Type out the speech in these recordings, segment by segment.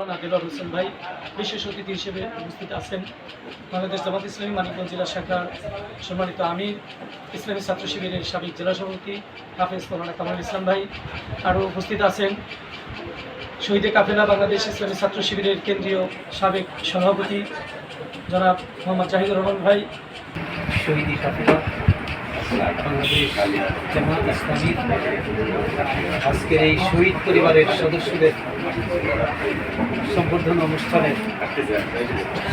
মৌলানা দেলোয়ার হোসেন ভাই, বিশেষ অতিথি হিসেবে উপস্থিত আছেন। বাংলাদেশ জামাত ইসলামী মানিকগঞ্জ জেলা শাখার সম্মানিত আমির, ইসলামী ছাত্র শিবিরের সাবেক জেলা সভাপতি হাফেজ মৌলানা কামাল ইসলাম ভাই আরও উপস্থিত আছেন। শহীদে কাফেলা বাংলাদেশ ইসলামী ছাত্র শিবিরের কেন্দ্রীয় সাবেক সভাপতি জনাব মোহাম্মদ জাহিদুর রহমান ভাই। শহীদি কাফেলা আজকের এই শহীদ পরিবারের সদস্যদের সম্বর্ধনা অনুষ্ঠানের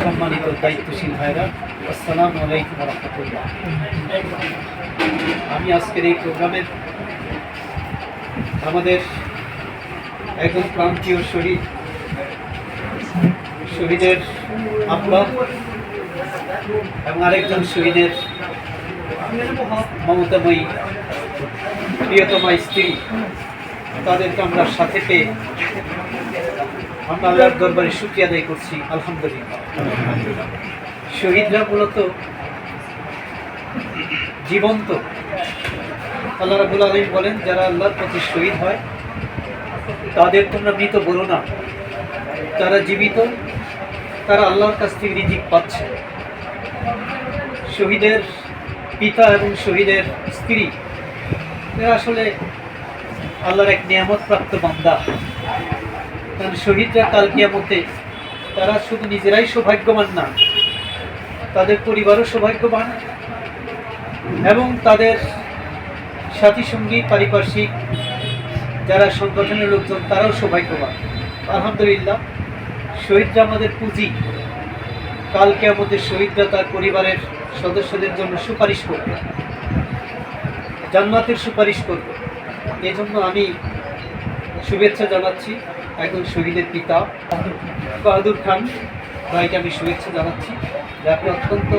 সম্মানিত দায়িত্বশীল ভাইরা আসসালামু আলাইকুম রহমতুল্লাহ আমি আজকের এই প্রোগ্রামের আমাদের একজন প্রান্তীয় শহীদ, শহীদের আব্বা এবং আরেকজন শহীদের মমতাময়ী প্রিয়তমা স্ত্রী, তাদেরকে আমরা সাথে পেয়ে আমরা আল্লাহর দরবারে শুক্রিয়া আদায় করছি, আলহামদুলিল্লাহ। শহীদরা মূলত জীবন্ত। আল্লাহ রাবুল আলম বলেন, যারা আল্লাহর প্রতি শহীদ হয় তাদের তোমরা মৃত বলো না। তারা জীবিত, তারা আল্লাহর কাছ থেকে রিজিক পাচ্ছে। শহীদের পিতা এবং শহীদের স্ত্রী। এরা আসলে আল্লাহর এক নিয়ামত প্রাপ্ত বান্দা। কারণ শহীদরা কাল কিয়ামতে তারা শুধু নিজেরাই সৌভাগ্যবান না, তাদের পরিবারও সৌভাগ্যবান এবং তাদের সাথী সঙ্গী পারিপার্শ্বিক যারা সংগঠনের লোকজন, তারাও সৌভাগ্যবান। আলহামদুলিল্লাহ, শহীদরা আমাদের পুঁজি কালকে আমাদের শহীদরা তার পরিবারের সদস্যদের জন্য সুপারিশ করবে। জান্নাতের সুপারিশ করবে। এই জন্য আমি শুভেচ্ছা জানাচ্ছি একজন শহীদের পিতা, বাহাদুর খান। ভাইকে আমি শুভেচ্ছা জানাচ্ছি। যে আপনি অত্যন্ত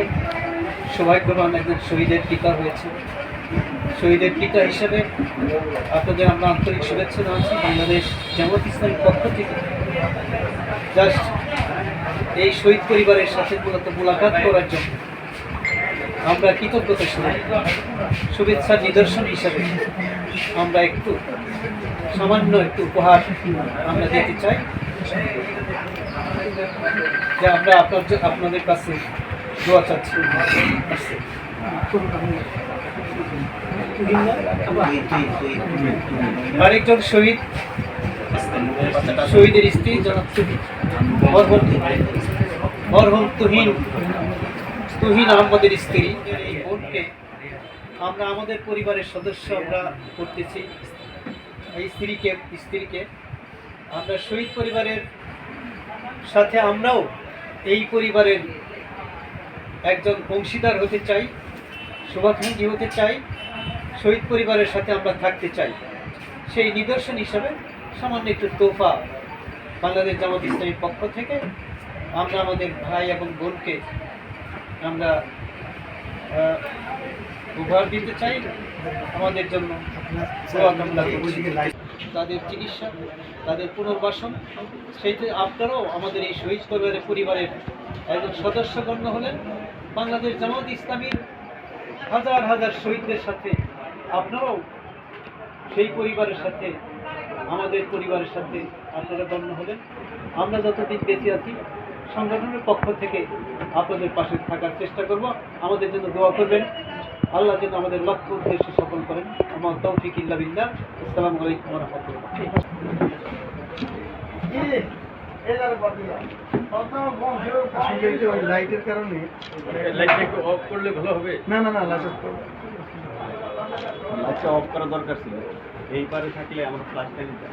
সৌভাগ্যবান একজন শহীদের পিতা হয়েছে শহীদের পিতা হিসেবে আপনাদের আমরা আন্তরিক শুভেচ্ছা জানাচ্ছি। বাংলাদেশ জামাত ইসলামের পক্ষ থেকে। জাস্ট এই শহীদ পরিবারের সাথে মূলত মোলাকাত করার জন্য আমরা কৃতজ্ঞতা শুনি। শুভেচ্ছার নিদর্শন হিসাবে আমরা একটু সামান্য একটু উপহার আমরা দিতে চাই, যে আমরা আপনার আপনাদের কাছে দোয়া চাচ্ছি। আরেকজন শহীদ, শহীদের স্ত্রী জনাব মরহুম তুহিন আহমদের স্ত্রী। এই বোনকে আমরা আমাদের পরিবারের সদস্য আমরা করতেছি। এই স্ত্রীকে স্ত্রীকে আমরা শহীদ পরিবারের সাথে আমরাও এই পরিবারের একজন অংশীদার হতে চাই, শুভাকাঙ্ক্ষী হতে চাই, শহীদ পরিবারের সাথে আমরা থাকতে চাই। সেই নিদর্শন হিসাবে সামান্য একটু তোফা বাংলাদেশ জামাত ইসলামীর পক্ষ থেকে আমরা আমাদের ভাই এবং বোনকে আমরা উপহার দিতে চাই আমাদের জন্য। তাদের চিকিৎসা, তাদের পুনর্বাসন সেইতে আপনারাও আমাদের এই শহীদ পরিবারের পরিবারের একজন সদস্য গণ্য হলেন বাংলাদেশ জামাত ইসলামীর হাজার হাজার শহীদদের সাথে আপনারাও সেই পরিবারের সাথে আমাদের পরিবারের সাথে আপনারা গণ্য হলেন আমরা যতদিন বেঁচে আছি সংগঠনের পক্ষ থেকে আপনাদের পাশে থাকার চেষ্টা করব আমাদের জন্য দোয়া করবেন আল্লাহ যেন আমাদের লক্ষ্য উদ্দেশ্য সফল করেন আমার তৌফিক ইল্লা বিল্লাহ আসসালামু আলাইকুম ওয়া রাহমাতুল্লাহ লাইটের কারণে একটু অফ করলে ভালো হবে না না না লাইট লাইটটা অফ করা দরকার ছিল। এইবারে থাকলে আমরা ফ্ল্যাশটা নিতে